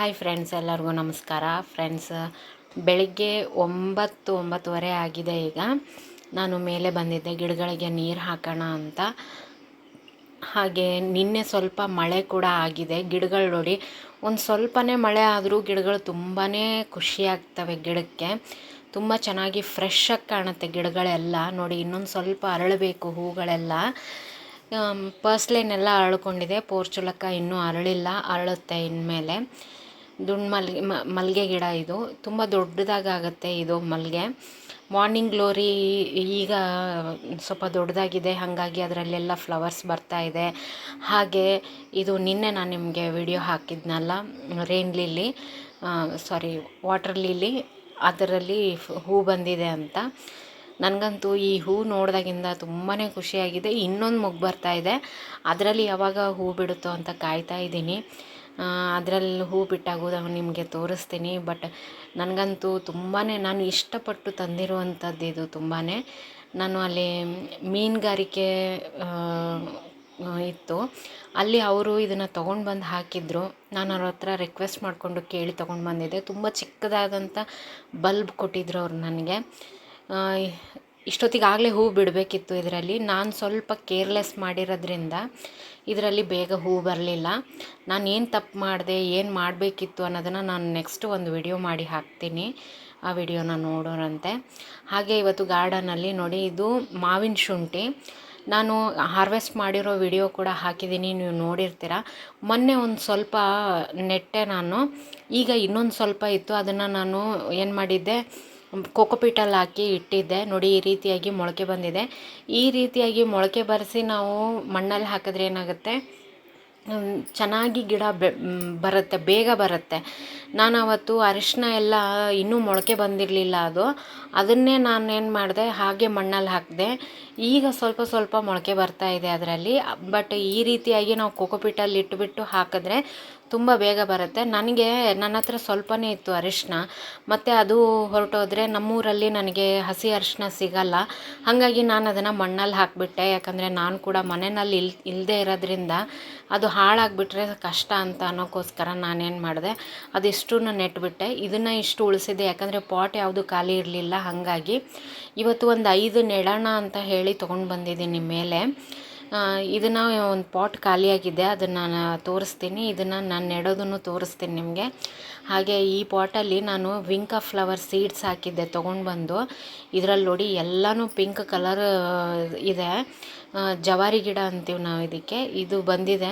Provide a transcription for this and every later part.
Hi friends ಎಲ್ಲರಿಗೂ ನಮಸ್ಕಾರ. Friends ಬೆಳಿಗ್ಗೆ ಒಂಬತ್ತು, ಒಂಬತ್ತುವರೆ ಆಗಿದೆ ಈಗ. ನಾನು ಮೇಲೆ ಬಂದಿದ್ದೆ, ಗಿಡಗಳಿಗೆ ನೀರು ಹಾಕೋಣ ಅಂತ. ಹಾಗೆ ನಿನ್ನೆ ಸ್ವಲ್ಪ ಮಳೆ ಕೂಡ ಆಗಿದೆ. ಗಿಡಗಳು ನೋಡಿ, ಒಂದು ಸ್ವಲ್ಪನೇ ಮಳೆ ಆದರೂ ಗಿಡಗಳು ತುಂಬಾ ಖುಷಿಯಾಗ್ತವೆ ಗಿಡಕ್ಕೆ. ತುಂಬ ಚೆನ್ನಾಗಿ ಫ್ರೆಶ್ ಕಾಣುತ್ತೆ ಗಿಡಗಳೆಲ್ಲ. ನೋಡಿ, ಇನ್ನೊಂದು ಸ್ವಲ್ಪ ಅರಳಬೇಕು ಹೂಗಳೆಲ್ಲ. ಪರ್ಸ್ಲೇನೆಲ್ಲ ಅರಳ್ಕೊಂಡಿದೆ. ಪೋರ್ಚುಲಕ್ಕ ಇನ್ನೂ ಅರಳಿಲ್ಲ, ಅರಳುತ್ತೆ ಇನ್ಮೇಲೆ. ದುಂಡು ಮಲ್ಗೆ ಮಲ್ಲಿಗೆ ಗಿಡ ಇದು. ತುಂಬ ದೊಡ್ಡದಾಗುತ್ತೆ ಇದು ಮಲ್ಲಿಗೆ ಮಾರ್ನಿಂಗ್ ಗ್ಲೋರಿ ಈಗ ಸ್ವಲ್ಪ ದೊಡ್ಡದಾಗಿದೆ, ಹಾಗಾಗಿ ಅದರಲ್ಲೆಲ್ಲ ಫ್ಲವರ್ಸ್ ಬರ್ತಾ ಇದೆ. ಹಾಗೆ ಇದು ನಿನ್ನೆ ನಾನು ನಿಮಗೆ video ಹಾಕಿದ್ನಲ್ಲ rain lily sorry water lily ಅದರಲ್ಲಿ ಹೂ ಬಂದಿದೆ ಅಂತ. ನನಗಂತೂ ಈ ಹೂ ನೋಡಿದಾಗಿಂದ ತುಂಬಾ ಖುಷಿಯಾಗಿದೆ. ಇನ್ನೊಂದು ಮೊಗ್ಗು ಬರ್ತಾ ಇದೆ. ಅದರಲ್ಲಿ ಯಾವಾಗ ಹೂ ಬಿಡುತ್ತೋ ಅಂತ ಕಾಯ್ತಾ ಇದ್ದೀನಿ. ಅದರಲ್ಲಿ ಹೂ ಬಿಟ್ಟಾಗೋದು ನಿಮಗೆ ತೋರಿಸ್ತೀನಿ. ಬಟ್ ನನಗಂತೂ ತುಂಬಾ ನಾನು ಇಷ್ಟಪಟ್ಟು ತಂದಿರುವಂಥದ್ದು ಇದು ತುಂಬಾ ನಾನು ಅಲ್ಲಿ ಮೀನುಗಾರಿಕೆ ಇತ್ತು. ಅಲ್ಲಿ ಅವರು ಇದನ್ನು ತೊಗೊಂಡು ಬಂದು ಹಾಕಿದ್ರು. ನಾನು ಅವ್ರ ಹತ್ರ ರಿಕ್ವೆಸ್ಟ್ ಮಾಡಿಕೊಂಡು ಕೇಳಿ ತೊಗೊಂಡು ಬಂದಿದ್ದೆ. ತುಂಬ ಚಿಕ್ಕದಾದಂಥ ಬಲ್ಬ್ ಕೊಟ್ಟಿದ್ರು ಅವ್ರು ನನಗೆ. ಇಷ್ಟೊತ್ತಿಗಾಗಲೇ ಹೂ ಬಿಡಬೇಕಿತ್ತು ಇದರಲ್ಲಿ. ನಾನು ಸ್ವಲ್ಪ ಕೇರ್ಲೆಸ್ ಮಾಡಿರೋದ್ರಿಂದ ಇದರಲ್ಲಿ ಬೇಗ ಹೂ ಬರಲಿಲ್ಲ. ನಾನು ಏನು ತಪ್ಪು ಮಾಡಿದೆ, ಏನು ಮಾಡಬೇಕಿತ್ತು ಅನ್ನೋದನ್ನು ನಾನು ನೆಕ್ಸ್ಟ್ ಒಂದು ವಿಡಿಯೋ ಮಾಡಿ ಹಾಕ್ತೀನಿ. ಆ ವಿಡಿಯೋನ ನೋಡೋರಂತೆ. ಹಾಗೆ ಇವತ್ತು ಗಾರ್ಡನಲ್ಲಿ ನೋಡಿ ಇದು ಮಾವಿನ ಶುಂಠಿ. ನಾನು ಹಾರ್ವೆಸ್ಟ್ ಮಾಡಿರೋ ವಿಡಿಯೋ ಕೂಡ ಹಾಕಿದ್ದೀನಿ. ನೀವು ನೋಡಿರ್ತೀರ. ಮೊನ್ನೆ ಒಂದು ಸ್ವಲ್ಪ ನೆಟ್ಟೆ ನಾನು. ಈಗ ಇನ್ನೊಂದು ಸ್ವಲ್ಪ ಇತ್ತು. ಅದನ್ನು ನಾನು ಏನು ಮಾಡಿದ್ದೆ ಕೋಕೋಪೀಟಲ್ಲಿ ಹಾಕಿ ಇಟ್ಟಿದ್ದೆ. ನೋಡಿ, ಈ ರೀತಿಯಾಗಿ ಮೊಳಕೆ ಬಂದಿದೆ. ಈ ರೀತಿಯಾಗಿ ಮೊಳಕೆ ಬರೆಸಿ ನಾವು ಮಣ್ಣಲ್ಲಿ ಹಾಕಿದ್ರೆ ಏನಾಗುತ್ತೆ? ಚೆನ್ನಾಗಿ ಗಿಡ ಬರುತ್ತೆ, ಬೇಗ ಬರುತ್ತೆ. ನಾನು ಅವತ್ತು ಅರಿಶಿನ ಎಲ್ಲ ಇನ್ನೂ ಮೊಳಕೆ ಬಂದಿರಲಿಲ್ಲ ಅದು. ಅದನ್ನೇ ನಾನು ಏನು ಮಾಡಿದೆ? ಹಾಗೆ ಮಣ್ಣಲ್ಲಿ ಹಾಕಿದೆ. ಈಗ ಸ್ವಲ್ಪ ಸ್ವಲ್ಪ ಮೊಳಕೆ ಬರ್ತಾ ಇದೆ ಅದರಲ್ಲಿ. ಬಟ್ ಈ ರೀತಿಯಾಗಿ ನಾವು ಕೋಕೋಪೀಟಲ್ಲಿ ಇಟ್ಟುಬಿಟ್ಟು ಹಾಕಿದ್ರೆ ತುಂಬ ಬೇಗ ಬರುತ್ತೆ. ನನಗೆ ನನ್ನ ಹತ್ರ ಸ್ವಲ್ಪನೇ ಇತ್ತು ಅರಿಶಿನ ಮತ್ತು ಅದು ಹೊರಟೋದ್ರೆ ನಮ್ಮೂರಲ್ಲಿ ನನಗೆ ಹಸಿ ಅರಿಶಿನ ಸಿಗಲ್ಲ. ಹಾಗಾಗಿ ನಾನು ಅದನ್ನು ಮಣ್ಣಲ್ಲಿ ಹಾಕಿಬಿಟ್ಟೆ. ಯಾಕಂದರೆ ನಾನು ಕೂಡ ಮನೆಯಲ್ಲಿ ಇಲ್ ಇಲ್ಲದೆ ಇರೋದ್ರಿಂದ ಅದು ಹಾಳಾಗಿಬಿಟ್ರೆ ಕಷ್ಟ ಅಂತ ಅನ್ನೋಕ್ಕೋಸ್ಕರ ನಾನೇನು ಮಾಡಿದೆ. ಅದಿಷ್ಟು ನೆಟ್ಬಿಟ್ಟೆ. ಇದನ್ನು ಇಷ್ಟು ಉಳಿಸಿದೆ. ಯಾಕಂದರೆ ಪಾಟ್ ಯಾವುದು ಖಾಲಿ ಇರಲಿಲ್ಲ. ಹಾಗಾಗಿ ಇವತ್ತು ಒಂದು ಐದು ನೆಡೋಣ ಅಂತ ಹೇಳಿ ತೊಗೊಂಡು ಬಂದಿದ್ದೀನಿ ಮೇಲೆ. ಇದನ್ನು ಒಂದು ಪಾಟ್ ಖಾಲಿಯಾಗಿದೆ, ಅದನ್ನು ನಾನು ತೋರಿಸ್ತೀನಿ. ಇದನ್ನು ನಾನು ನೆಡೋದನ್ನು ತೋರಿಸ್ತೀನಿ ನಿಮಗೆ. ಹಾಗೆ ಈ ಪಾಟಲ್ಲಿ ನಾನು ವಿಂಕ ಫ್ಲವರ್ ಸೀಡ್ಸ್ ಹಾಕಿದ್ದೆ ತೊಗೊಂಡು ಬಂದು ಇದರಲ್ಲಿ ನೋಡಿ ಎಲ್ಲನೂ ಪಿಂಕ್ ಕಲರ್ ಇದೆ. ಜವಾರಿ ಗಿಡ ಅಂತೀವಿ ನಾವು ಇದಕ್ಕೆ. ಇದು ಬಂದಿದೆ.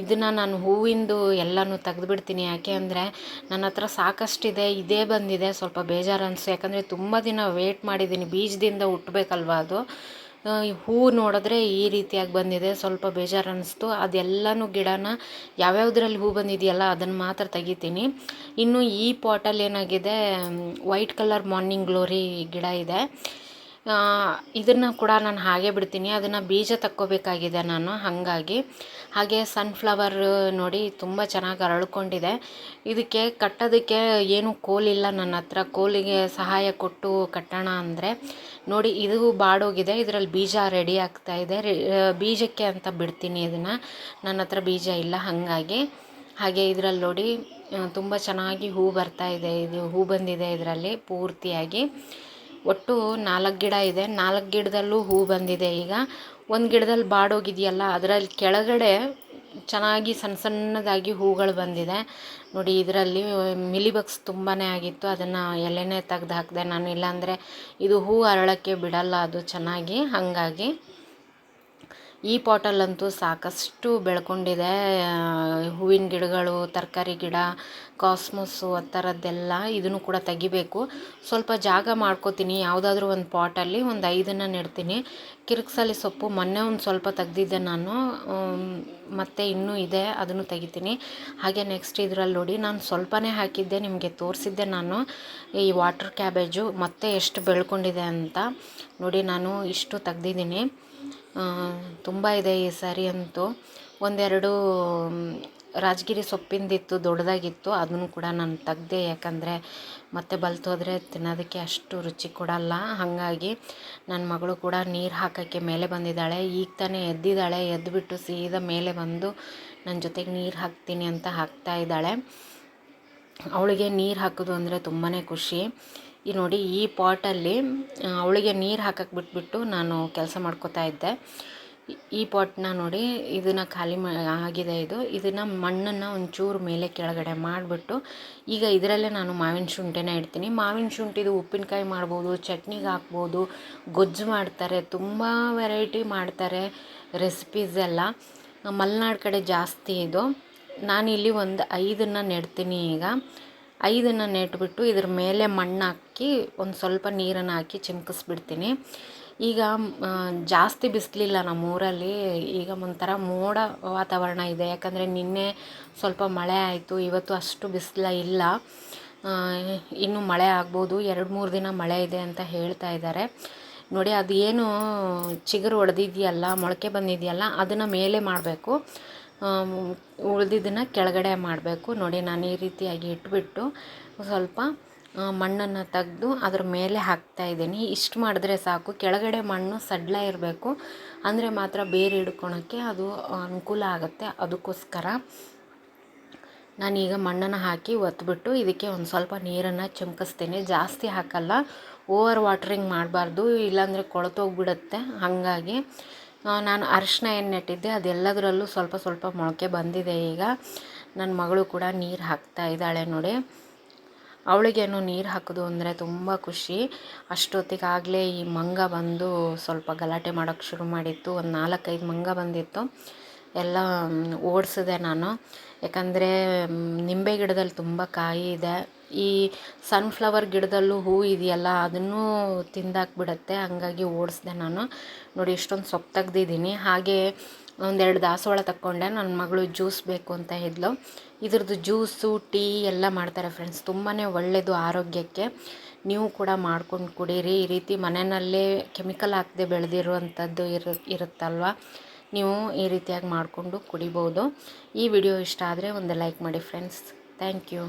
ಇದನ್ನು ನಾನು ಹೂವಿಂದು ಎಲ್ಲನೂ ತೆಗೆದುಬಿಡ್ತೀನಿ. ಯಾಕೆ ಅಂದರೆ ನನ್ನ ಹತ್ರ ಸಾಕಷ್ಟಿದೆ, ಇದೇ ಬಂದಿದೆ. ಸ್ವಲ್ಪ ಬೇಜಾರು ಅನಿಸ್ತು ಯಾಕಂದರೆ ತುಂಬ ದಿನ ವೇಟ್ ಮಾಡಿದ್ದೀನಿ ಬೀಜದಿಂದ ಹುಟ್ಟಬೇಕಲ್ವ ಅದು. ಹೂ ನೋಡಿದ್ರೆ ಈ ರೀತಿಯಾಗಿ ಬಂದಿದೆ, ಸ್ವಲ್ಪ ಬೇಜಾರು ಅನ್ನಿಸ್ತು ಅದೆಲ್ಲನೂ ಗಿಡನ ಯಾವ್ಯಾವುದ್ರಲ್ಲಿ ಹೂ ಬಂದಿದೆಯಲ್ಲ ಅದನ್ನು ಮಾತ್ರ ತೆಗಿತೀನಿ. ಇನ್ನು ಈ ಪಾಟಲ್ಲಿ ಏನಾಗಿದೆ ವೈಟ್ ಕಲರ್ ಮಾರ್ನಿಂಗ್ ಗ್ಲೋರಿ ಗಿಡ ಇದೆ. ಇದನ್ನು ಕೂಡ ನಾನು ಹಾಗೆ ಬಿಡ್ತೀನಿ. ಅದನ್ನು ಬೀಜ ತಕ್ಕೋಬೇಕಾಗಿದೆ ನಾನು, ಹಾಗಾಗಿ. ಹಾಗೆ ಸನ್ಫ್ಲವರ್ ನೋಡಿ ತುಂಬ ಚೆನ್ನಾಗಿ ಅರಳ್ಕೊಂಡಿದೆ. ಇದಕ್ಕೆ ಕಟ್ಟೋದಕ್ಕೆ ಏನು ಕೋಲಿಲ್ಲ ನನ್ನ ಹತ್ರ. ಕೋಲಿಗೆ ಸಹಾಯ ಕೊಟ್ಟು ಕಟ್ಟೋಣ ಅಂದರೆ, ನೋಡಿ ಇದು ಬಾಡೋಗಿದೆ. ಇದರಲ್ಲಿ ಬೀಜ ರೆಡಿ ಆಗ್ತಾ ಇದೆ. ಬೀಜಕ್ಕೆ ಅಂತ ಬಿಡ್ತೀನಿ ಇದನ್ನು. ನನ್ನ ಹತ್ರ ಬೀಜ ಇಲ್ಲ, ಹಾಗಾಗಿ. ಹಾಗೆ ಇದರಲ್ಲಿ ನೋಡಿ ತುಂಬ ಚೆನ್ನಾಗಿ ಹೂ ಬರ್ತಾ ಇದೆ. ಇದು ಹೂ ಬಂದಿದೆ ಇದರಲ್ಲಿ ಪೂರ್ತಿಯಾಗಿ. ಒಟ್ಟು ನಾಲ್ಕು ಗಿಡ ಇದೆ. ನಾಲ್ಕು ಗಿಡದಲ್ಲೂ ಹೂ ಬಂದಿದೆ ಈಗ. ಒಂದು ಗಿಡದಲ್ಲಿ ಬಾಡೋಗಿದೆಯಲ್ಲ, ಅದರಲ್ಲಿ ಕೆಳಗಡೆ ಚೆನ್ನಾಗಿ ಸಣ್ಣ ಸಣ್ಣದಾಗಿ ಹೂಗಳು ಬಂದಿದೆ. ನೋಡಿ, ಇದರಲ್ಲಿ ಮಿಲಿಬಗ್ಸ್ ತುಂಬಾ ಆಗಿತ್ತು. ಅದನ್ನು ಎಲೆನೇ ತೆಗ್ದು ಹಾಕಿದೆ ನಾನು. ಇಲ್ಲಾಂದರೆ ಇದು ಹೂ ಅರಳೋಕ್ಕೆ ಬಿಡಲ್ಲ. ಅದು ಚೆನ್ನಾಗಿ ಹಾಗಾಗಿ. ಈ ಪಾಟಲ್ಲಂತೂ ಸಾಕಷ್ಟು ಬೆಳ್ಕೊಂಡಿದೆ. ಹೂವಿನ ಗಿಡಗಳು, ತರಕಾರಿ ಗಿಡ, ಕಾಸ್ಮೋಸು ಆ ಥರದ್ದೆಲ್ಲ ಇದನ್ನು ಕೂಡ ತೆಗಿಬೇಕು. ಸ್ವಲ್ಪ ಜಾಗ ಮಾಡ್ಕೋತೀನಿ. ಯಾವುದಾದ್ರೂ ಒಂದು ಪಾಟಲ್ಲಿ ಒಂದು ಐದನ್ನು ನೆಡ್ತೀನಿ. ಕಿರಿಕ್ಸಲಿ ಸೊಪ್ಪು ಮೊನ್ನೆ ಒಂದು ಸ್ವಲ್ಪ ತೆಗ್ದಿದ್ದೆ ನಾನು. ಮತ್ತು ಇನ್ನೂ ಇದೆ, ಅದನ್ನು ತೆಗಿತೀನಿ. ಹಾಗೆ ನೆಕ್ಸ್ಟ್ ಇದರಲ್ಲಿ ನೋಡಿ, ನಾನು ಸ್ವಲ್ಪನೇ ಹಾಕಿದ್ದೆ, ನಿಮಗೆ ತೋರಿಸಿದ್ದೆ ನಾನು. ಈ ವಾಟರ್ ಕ್ಯಾಬೇಜು ಮತ್ತೆ ಎಷ್ಟು ಬೆಳ್ಕೊಂಡಿದೆ ಅಂತ. ನೋಡಿ, ನಾನು ಇಷ್ಟು ತೆಗ್ದಿದ್ದೀನಿ. ತುಂಬ ಇದೆ ಈ ಸಾರಿ ಅಂತೂ. ಒಂದೆರಡು ರಾಜಗಿರಿ ಸೊಪ್ಪಿಂದಿತ್ತು, ದೊಡ್ಡದಾಗಿತ್ತು. ಅದನ್ನು ಕೂಡ ನಾನು ತೆಗ್ದೆ, ಯಾಕಂದರೆ ಮತ್ತೆ ಬಲ್ತೋದ್ರೆ ತಿನ್ನೋದಕ್ಕೆ ಅಷ್ಟು ರುಚಿ ಕೊಡಲ್ಲ. ಹಾಗಾಗಿ ನನ್ನ ಮಗಳು ಕೂಡ ನೀರು ಹಾಕೋಕ್ಕೆ ಮೇಲೆ ಬಂದಿದ್ದಾಳೆ. ಈಗ ತಾನೇ ಎದ್ದಿದ್ದಾಳೆ. ಎದ್ದುಬಿಟ್ಟು ಸೀದಾ ಮೇಲೆ ಬಂದು ನನ್ನ ಜೊತೆಗೆ ನೀರು ಹಾಕ್ತೀನಿ ಅಂತ ಹಾಕ್ತಾ ಇದ್ದಾಳೆ. ಅವಳಿಗೆ ನೀರು ಹಾಕೋದು ಅಂದರೆ ತುಂಬಾ ಖುಷಿ. ಈ ನೋಡಿ ಈ ಪಾಟಲ್ಲಿ ಅವಳಿಗೆ ನೀರು ಹಾಕಕ್ಕೆ ಬಿಟ್ಬಿಟ್ಟು ನಾನು ಕೆಲಸ ಮಾಡ್ಕೋತಾ ಇದ್ದೆ. ಈ- ಪಾಟ್ನ ನೋಡಿ ಇದನ್ನು ಖಾಲಿ ಆಗಿದೆ ಇದು. ಇದನ್ನು ಮಣ್ಣನ್ನು ಒಂಚೂರು ಮೇಲೆ ಕೆಳಗಡೆ ಮಾಡಿಬಿಟ್ಟು, ಈಗ ಇದರಲ್ಲೇ ನಾನು ಮಾವಿನ ಶುಂಠಿನ ಇಡ್ತೀನಿ. ಮಾವಿನ ಶುಂಠಿದು ಉಪ್ಪಿನಕಾಯಿ ಮಾಡ್ಬೋದು, ಚಟ್ನಿಗೆ ಹಾಕ್ಬೋದು, ಗೊಜ್ಜು ಮಾಡ್ತಾರೆ, ತುಂಬ ವೆರೈಟಿ ಮಾಡ್ತಾರೆ ರೆಸಿಪೀಸ್ ಎಲ್ಲ. ಮಲೆನಾಡು ಕಡೆ ಜಾಸ್ತಿ ಇದು. ನಾನಿಲ್ಲಿ ಒಂದು ಐದನ್ನು ನೆಡ್ತೀನಿ ಈಗ. ಐದನ್ನು ನೆಟ್ಬಿಟ್ಟು ಇದ್ರ ಮೇಲೆ ಮಣ್ಣು ಹಾಕಿ ಒಂದು ಸ್ವಲ್ಪ ನೀರನ್ನು ಹಾಕಿ ಚಿಮ್ಕಿಸ್ಬಿಡ್ತೀನಿ. ಈಗ ಜಾಸ್ತಿ ಬಿಸಿಲಿಲ್ಲ ನಮ್ಮೂರಲ್ಲಿ. ಈಗ ಒಂಥರ ಮೋಡ ವಾತಾವರಣ ಇದೆ. ಯಾಕಂದರೆ ನಿನ್ನೆ ಸ್ವಲ್ಪ ಮಳೆ ಆಯಿತು. ಇವತ್ತು ಅಷ್ಟು ಬಿಸಿಲ ಇಲ್ಲ. ಇನ್ನೂ ಇನ್ನು ಮಳೆ ಆಗ್ಬೋದು. ಎರಡು ಮೂರು ದಿನ ಮಳೆ ಇದೆ ಅಂತ ಹೇಳ್ತಾ ಇದ್ದಾರೆ. ನೋಡಿ ಅದು ಏನು ಚಿಗುರು ಹೊಡೆದಿದೆಯಲ್ಲ, ಮೊಳಕೆ ಬಂದಿದೆಯಲ್ಲ, ಅದನ್ನು ಮೇಲೆ ಮಾಡಬೇಕು. ಉಳಿದಿದ್ದನ್ನು ಕೆಳಗಡೆ ಮಾಡಬೇಕು. ನೋಡಿ, ನಾನು ಈ ರೀತಿಯಾಗಿ ಇಟ್ಬಿಟ್ಟು ಸ್ವಲ್ಪ ಮಣ್ಣನ್ನು ತೆಗೆದು ಅದ್ರ ಮೇಲೆ ಹಾಕ್ತಾ ಇದ್ದೀನಿ. ಇಷ್ಟು ಮಾಡಿದ್ರೆ ಸಾಕು. ಕೆಳಗಡೆ ಮಣ್ಣು ಸಡ್ಲ ಇರಬೇಕು. ಅಂದರೆ ಮಾತ್ರ ಬೇರೆ ಹಿಡ್ಕೊಳಕ್ಕೆ ಅದು ಅನುಕೂಲ ಆಗುತ್ತೆ. ಅದಕ್ಕೋಸ್ಕರ ನಾನೀಗ ಮಣ್ಣನ್ನು ಹಾಕಿ ಒತ್ಬಿಟ್ಟು ಇದಕ್ಕೆ ಒಂದು ಸ್ವಲ್ಪ ನೀರನ್ನು ಚಿಮ್ಕಿಸ್ತೀನಿ. ಜಾಸ್ತಿ ಹಾಕಲ್ಲ. ಓವರ್ ವಾಟ್ರಿಂಗ್ ಮಾಡಬಾರ್ದು. ಇಲ್ಲಾಂದರೆ ಕೊಳತೋಗ್ಬಿಡುತ್ತೆ. ಹಾಗಾಗಿ ನಾನು ಅರಿಶಿನ ಏನು ನೆಟ್ಟಿದ್ದೆ, ಅದೆಲ್ಲದರಲ್ಲೂ ಸ್ವಲ್ಪ ಸ್ವಲ್ಪ ಮೊಳಕೆ ಬಂದಿದೆ ಈಗ. ನನ್ನ ಮಗಳು ಕೂಡ ನೀರು ಹಾಕ್ತಾ ಇದ್ದಾಳೆ ನೋಡಿ. ಅವಳಿಗೇನು ನೀರು ಹಾಕೋದು ಅಂದರೆ ತುಂಬ ಖುಷಿ. ಅಷ್ಟೊತ್ತಿಗಾಗಲೇ ಈ ಮಂಗ ಬಂದು ಸ್ವಲ್ಪ ಗಲಾಟೆ ಮಾಡೋಕ್ಕೆ ಶುರು ಮಾಡಿತ್ತು. ಒಂದು ನಾಲ್ಕೈದು ಮಂಗ ಬಂದಿತ್ತು. ಎಲ್ಲ ಓಡಿಸಿದೆ ನಾನು. ಯಾಕಂದರೆ ನಿಂಬೆ ಗಿಡದಲ್ಲಿ ತುಂಬ ಕಾಯಿ ಇದೆ. ಈ ಸನ್ಫ್ಲವರ್ ಗಿಡದಲ್ಲೂ ಹೂ ಇದೆಯಲ್ಲ, ಅದನ್ನೂ ತಿಂದಾಕ್ಬಿಡತ್ತೆ. ಹಂಗಾಗಿ ಓಡಿಸ್ದೆ ನಾನು. ನೋಡಿ ಇಷ್ಟೊಂದು ಸೊಪ್ಪು ತೆಗ್ದಿದ್ದೀನಿ ಹಾಗೆ ಒಂದೆರಡು ದಾಸವಾಳ ತಕ್ಕೊಂಡೆ. ನನ್ನ ಮಗಳು ಜ್ಯೂಸ್ ಬೇಕು ಅಂತ ಇದ್ಲು. ಇದ್ರದ್ದು ಜ್ಯೂಸು, ಟೀ ಎಲ್ಲ ಮಾಡ್ತಾರೆ ಫ್ರೆಂಡ್ಸ್ ತುಂಬಾ ಒಳ್ಳೆಯದು ಆರೋಗ್ಯಕ್ಕೆ. ನೀವು ಕೂಡ ಮಾಡ್ಕೊಂಡು ಕುಡೀರಿ. ಈ ರೀತಿ ಮನೆಯಲ್ಲೇ ಕೆಮಿಕಲ್ ಹಾಕದೆ ಬೆಳೆದಿರುವಂಥದ್ದು ಇರು, ಇರುತ್ತಲ್ವ? ನೀವು ಈ ರೀತಿಯಾಗಿ ಮಾಡಿಕೊಂಡು ಕುಡಿಬೋದು. ಈ ವಿಡಿಯೋ ಇಷ್ಟ ಆದರೆ ಒಂದು ಲೈಕ್ ಮಾಡಿ ಫ್ರೆಂಡ್ಸ್ ಥ್ಯಾಂಕ್ ಯು